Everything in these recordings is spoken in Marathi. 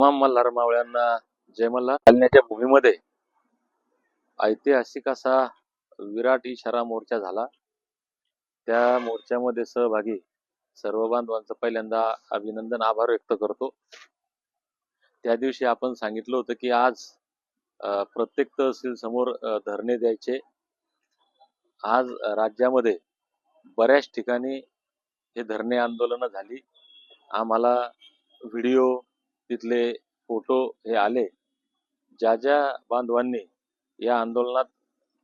तमाम मल्हार मावळ्यांना जय मल्हार. चालण्याच्या भूमीमध्ये ऐतिहासिक असा विराट इशारा मोर्चा झाला. त्या मोर्चामध्ये सहभागी सर्व बांधवांचं पहिल्यांदा अभिनंदन आभार व्यक्त करतो. त्या दिवशी आपण सांगितलं होतं की आज प्रत्येक तहसील समोर धरणे द्यायचे. आज राज्यामध्ये बऱ्याच ठिकाणी हे धरणे आंदोलनं झाली. आम्हाला व्हिडिओ तिथले फोटो हे आले. ज्या ज्या बांधवांनी या आंदोलनात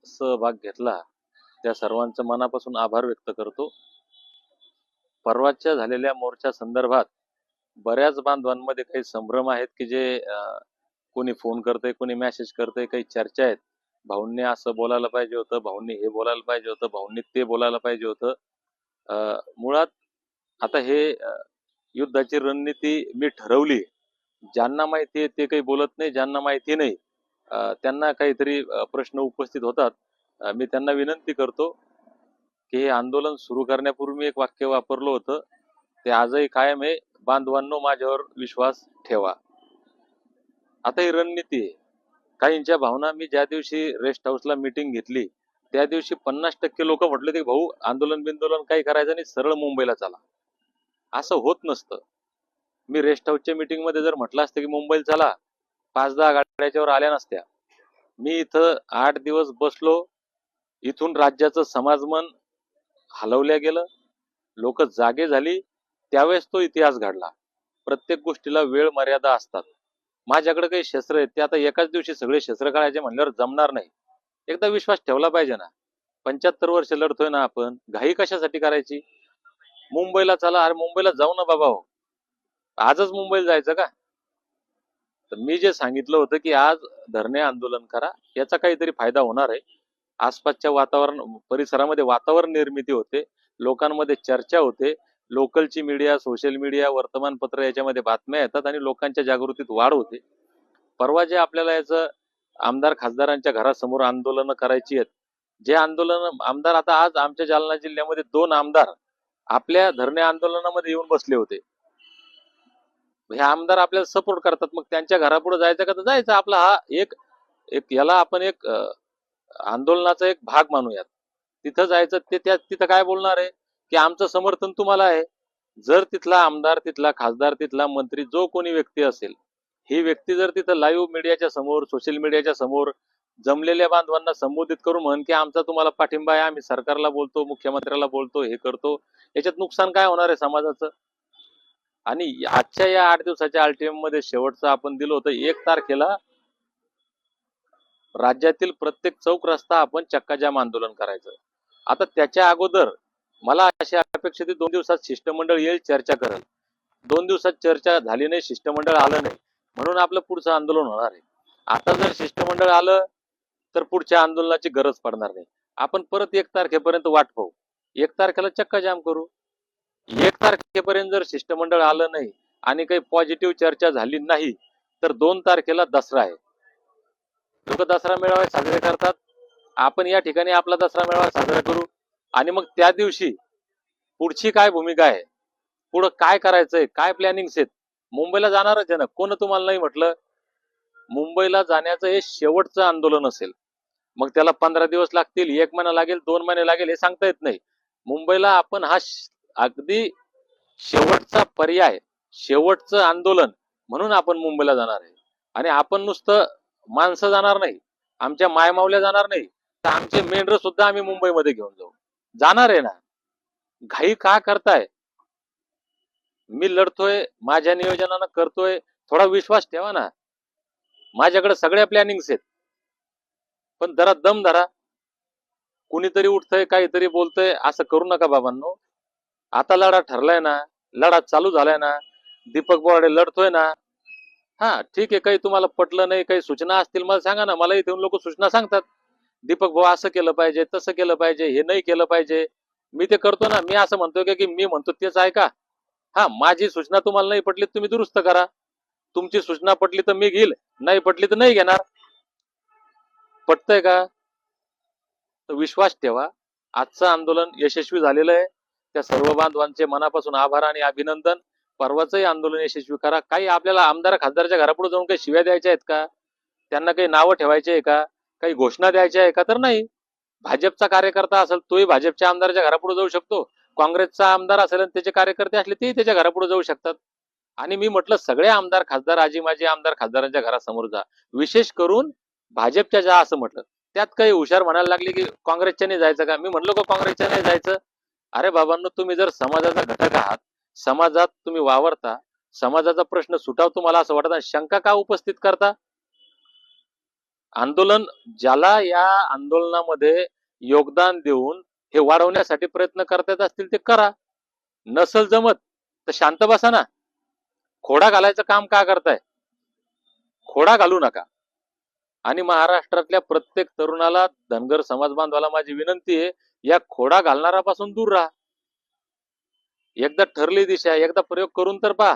सहभाग घेतला त्या सर्वांचं मनापासून आभार व्यक्त करतो. परवाच्या झालेल्या मोर्चा संदर्भात बऱ्याच बांधवांमध्ये काही संभ्रम आहेत की जे अं, कोणी फोन करते कोणी मेसेज करते काही चर्चा आहेत. भाऊंनी असं बोलायला पाहिजे होतं भाऊंनी हे बोलायला पाहिजे होतं भाऊंनी ते बोलायला पाहिजे होतं. अं, मुळात आता हे युद्धाची रणनीती मी ठरवली ज्यांना माहिती आहे ते काही बोलत नाही ज्यांना माहिती नाही त्यांना काहीतरी प्रश्न उपस्थित होतात. मी त्यांना विनंती करतो की हे आंदोलन सुरू करण्यापूर्वी मी एक वाक्य वापरलं होतं. ते आजही कायम आहे. बांधवांनो माझ्यावर विश्वास ठेवा. आता ही रणनीती आहे. काहींच्या भावना मी ज्या दिवशी रेस्ट हाऊसला मीटिंग घेतली त्या दिवशी पन्नास टक्के लोक म्हटले की भाऊ आंदोलन बिंदोलन काही करायचं नाही सरळ मुंबईला चला. असं होत नसतं. मी रेस्ट हाऊसच्या मीटिंगमध्ये जर म्हटलं असतं की मुंबईला चला पाच दहा गाड्याच्यावर आल्या नसत्या. मी इथं आठ दिवस बसलो इथून राज्याचं समाजमन हलवल्या गेलं लोक जागे झाली त्यावेळेस तो इतिहास घडला. प्रत्येक गोष्टीला वेळ मर्यादा असतात. माझ्याकडे काही शस्त्र आहेत ते आता एकाच दिवशी सगळे शस्त्र काढायचे म्हणल्यावर जमणार नाही. एकदा विश्वास ठेवला पाहिजे ना. पंच्याहत्तर वर्ष लढतोय ना आपण घाई कशासाठी करायची? मुंबईला चला अरे मुंबईला जाऊ ना बाबा हो. आजच मुंबईला जायचं का? तर मी जे सांगितलं होतं की आज धरणे आंदोलन करा याचा काहीतरी फायदा होणार आहे. आसपासच्या वातावरण परिसरामध्ये वातावरण निर्मिती होते लोकांमध्ये चर्चा होते लोकलची मीडिया सोशल मीडिया वर्तमानपत्र याच्यामध्ये बातम्या येतात आणि लोकांच्या जागृतीत वाढ होते. परवा जे आपल्याला याचं आमदार खासदारांच्या घरासमोर आंदोलनं करायची आहेत जे आंदोलन आमदार आता आज आमच्या जालना जिल्ह्यामध्ये दोन आमदार आपल्या धरणे आंदोलनामध्ये येऊन बसले होते. हे आमदार आपल्याला सपोर्ट करतात. मग त्यांच्या घरापुढे जायचं का? तर जायचं. आपला हा एक एक याला आपण एक आंदोलनाचा एक भाग मानूयात. तिथं जायचं ते त्या तिथं काय बोलणार आहे? की आमचं समर्थन तुम्हाला आहे. जर तिथला आमदार तिथला खासदार तिथला मंत्री जो कोणी व्यक्ती असेल ही व्यक्ती जर तिथं लाईव्ह मीडियाच्या समोर सोशल मीडियाच्या समोर जमलेल्या बांधवांना संबोधित करून म्हण की आमचा तुम्हाला पाठिंबा आहे. आम्ही सरकारला बोलतो मुख्यमंत्र्याला बोलतो हे करतो. याच्यात नुकसान काय होणार आहे समाजाचं? आणि आजच्या या आठ दिवसाच्या आरटीएममध्ये शेवटचं आपण दिलं होतं एक तारखेला राज्यातील प्रत्येक चौक रस्ता आपण चक्काजाम आंदोलन करायचं. आता त्याच्या अगोदर मला अशी अपेक्षा दोन दिवसात शिष्टमंडळ येईल चर्चा करेल. दोन दिवसात चर्चा झाली नाही शिष्टमंडळ आलं नाही. म्हणून आपलं पुढचं आंदोलन होणार आहे. आता जर शिष्टमंडळ आलं तर पुढच्या आंदोलनाची गरज पडणार नाही. आपण परत एक तारखेपर्यंत वाट पाहू. एक तारखेला चक्काजाम करू. एक तारखेपर्यंत जर शिष्टमंडळ आलं नाही आणि काही पॉझिटिव्ह चर्चा झाली नाही तर दोन तारखेला दसरा आहे. लोक दसरा मेळावा साजरे करतात. आपण या ठिकाणी आपला दसरा मेळावा साजरा करू. आणि मग त्या दिवशी पुढची काय भूमिका आहे? पुढं काय करायचंय? काय प्लॅनिंग्स आहेत? मुंबईला जाणारच आहे ना? कोण तुम्हाला नाही म्हटलं? मुंबईला जाण्याचं हे शेवटचं आंदोलन असेल. मग त्याला पंधरा दिवस लागतील एक महिना लागेल दोन महिने लागेल हे सांगता येत नाही. मुंबईला आपण हा अगदी शेवटचा पर्याय शेवटचं आंदोलन म्हणून आपण मुंबईला जाणार आहे. आणि आपण नुसतं माणसं जाणार नाही आमच्या मायमावल्या जाणार नाही तर आमचे मेंढर सुद्धा आम्ही मुंबईमध्ये घेऊन जाऊ. जाणार आहे ना? घाई का करताय? मी लढतोय माझ्या नियोजनानं करतोय थोडा विश्वास ठेवा ना. माझ्याकडे सगळ्या प्लॅनिंग्स आहेत. पण जरा दम धरा. कुणीतरी उठतंय काहीतरी बोलतंय असं करू नका बाबांनो. आता लढा ठरलाय ना लढा चालू झालाय ना दीपक बोराडे लढतोय ना. हा ठीक आहे काही तुम्हाला पटलं नाही काही सूचना असतील मला सांगा ना मला इथे लोक सूचना सांगतात. दीपक भाऊ असं केलं पाहिजे तसं केलं पाहिजे हे नाही केलं पाहिजे. मी ते करतो ना मी असं म्हणतोय की मी म्हणतो तेच आहे का? हा माझी सूचना तुम्हाला नाही पटली तुम्ही दुरुस्त करा. तुमची सूचना पटली तर मी घेईल नाही पटली तर नाही घेणार. पटतंय का? तर विश्वास ठेवा. आजचं आंदोलन यशस्वी झालेलं आहे. त्या सर्व बांधवांचे मनापासून आभार आणि अभिनंदन. परवाचंही आंदोलन यशस्वी करा. काही आपल्याला आमदार खासदारच्या घरापुढे जाऊन काही शिव्या द्यायच्या आहेत का? त्यांना काही नावं ठेवायचे आहे का? काही घोषणा द्यायच्या आहे का? तर नाही. भाजपचा कार्यकर्ता असेल तोही भाजपच्या आमदाराच्या घरापुढे जाऊ शकतो. काँग्रेसचा आमदार असेल आणि त्याचे कार्यकर्ते असले तेही त्याच्या घरापुढे जाऊ शकतात. आणि मी म्हटलं सगळे आमदार खासदार आजी माजी आमदार खासदारांच्या घरासमोर जा. विशेष करून भाजपच्या जा असं म्हटलं त्यात काही हुशार म्हणायला लागले की काँग्रेसच्या नाही जायचं का? मी म्हटलं का काँग्रेसच्या नाही जायचं. अरे बाबांनो तुम्ही जर समाजाचा घटक आहात समाजात तुम्ही वावरता समाजाचा प्रश्न सुटाव तुम्हाला असं वाटत शंका का उपस्थित करता? आंदोलन ज्याला या आंदोलनामध्ये योगदान देऊन हे वाढवण्यासाठी प्रयत्न करता येत असतील ते करा. नसल जमत तर शांत बसा ना. खोडा घालायचं काम का करताय? खोडा घालू नका. आणि महाराष्ट्रातल्या प्रत्येक तरुणाला धनगर समाज बांधवाला माझी विनंती आहे या खोडा घालणारापासून दूर राहा. एकदा ठरली दिशा एकदा प्रयोग करून तर पहा.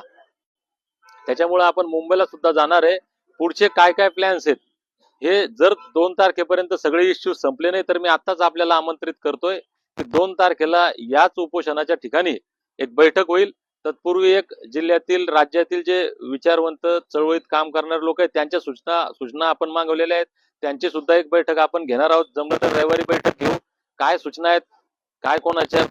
त्याच्यामुळे आपण मुंबईला सुद्धा जाणार आहे. पुढचे काय काय प्लॅन्स आहेत? हे जर दोन तारखेपर्यंत सगळे इश्यू संपले नाही तर मी आताच आपल्याला आमंत्रित करतोय की दोन तारखेला याच उपोषणाच्या ठिकाणी एक बैठक होईल. तत्पूर्वी एक जिल्ह्यातील राज्यातील जे विचारवंत चळवळीत काम करणारे लोक आहेत त्यांच्या सूचना सूचना आपण मागवलेल्या आहेत. त्यांची सुद्धा एक बैठक आपण घेणार आहोत. जमलं तर रविवारी बैठक घेऊ. काय सूचना आहेत? काय कोणाच्या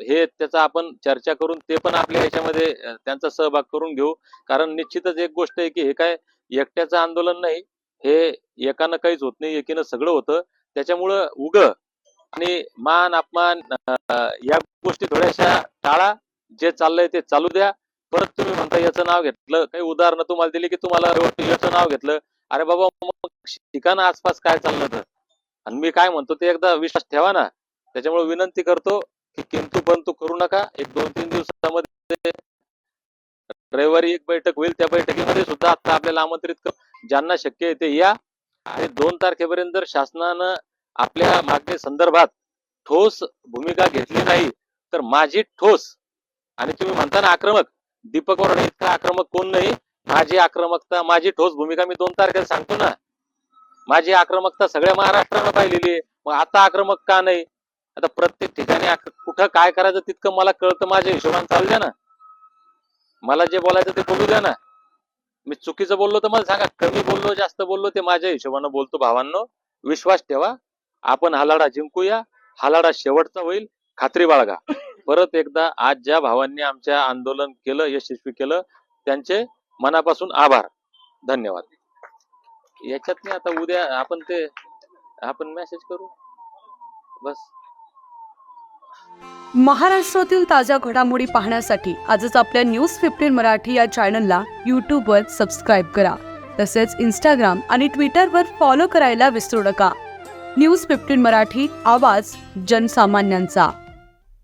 हे त्याचा आपण चर्चा करून ते पण आपल्या याच्यामध्ये त्यांचा सहभाग करून घेऊ. कारण निश्चितच एक गोष्ट आहे की हे काय एकट्याचं आंदोलन नाही. हे एकानं काहीच होत नाही. एकीनं सगळं होतं. त्याच्यामुळं उग आणि मान अपमान या गोष्टी थोड्याशा टाळा. जे चाललंय ते चालू द्या. परत तुम्ही म्हणता याचं नाव घेतलं. काही उदाहरणं तुम्हाला दिली की तुम्हाला याचं नाव घेतलं. अरे बाबा मग ठिकाण आसपास काय चाललं तर? आणि मी काय म्हणतो ते एकदा विश्वास ठेवा ना. त्याच्यामुळे विनंती करतो की किंतु परंतु करू नका. एक दोन तीन दिवसामध्ये रविवारी एक बैठक होईल. त्या बैठकीमध्ये सुद्धा आता आपल्याला आमंत्रित कर ज्यांना शक्य आहे ते या. आणि दोन तारखेपर्यंत जर शासनानं आपल्या मागणी संदर्भात ठोस भूमिका घेतली नाही तर माझी ठोस आणि तुम्ही म्हणता ना आक्रमक. दीपक वराडे इतका आक्रमक कोण नाही. माझी आक्रमकता माझी ठोस भूमिका मी दोन तारखेला सांगतो ना. माझी आक्रमकता सगळ्या महाराष्ट्रानं पाहिलेली आहे. मग आता आक्रमक का नाही? आता प्रत्येक ठिकाणी कुठं काय करायचं तितकं मला कळतं माझ्या हिशोबाने चालू द्या ना. मला जे बोलायचं ते बोलू द्या ना. मी चुकीचं बोललो तर मला सांगा कमी बोललो जास्त बोललो ते माझ्या हिशोबानं बोलतो भावांनो. विश्वास ठेवा. आपण हालाडा जिंकूया. हालाडा शेवटचा होईल. खात्री बाळगा. परत एकदा आज ज्या भावांनी आमच्या आंदोलन केलं यशस्वी केलं त्यांचे मनापासून आभार. धन्यवाद. याच्यात नाही आता उद्या आपण ते आपण मेसेज करू? बस. महाराष्ट्रातील ताज्या घडामोडी पाहण्यासाठी आजच आपल्या न्यूज फिफ्टीन मराठी या चॅनलला यूट्यूबवर सबस्क्राईब करा. तसेच इंस्टाग्राम आणि ट्विटरवर फॉलो करायला विसरू नका. न्यूज फिफ्टीन मराठी आवाज जनसामान्यांचा.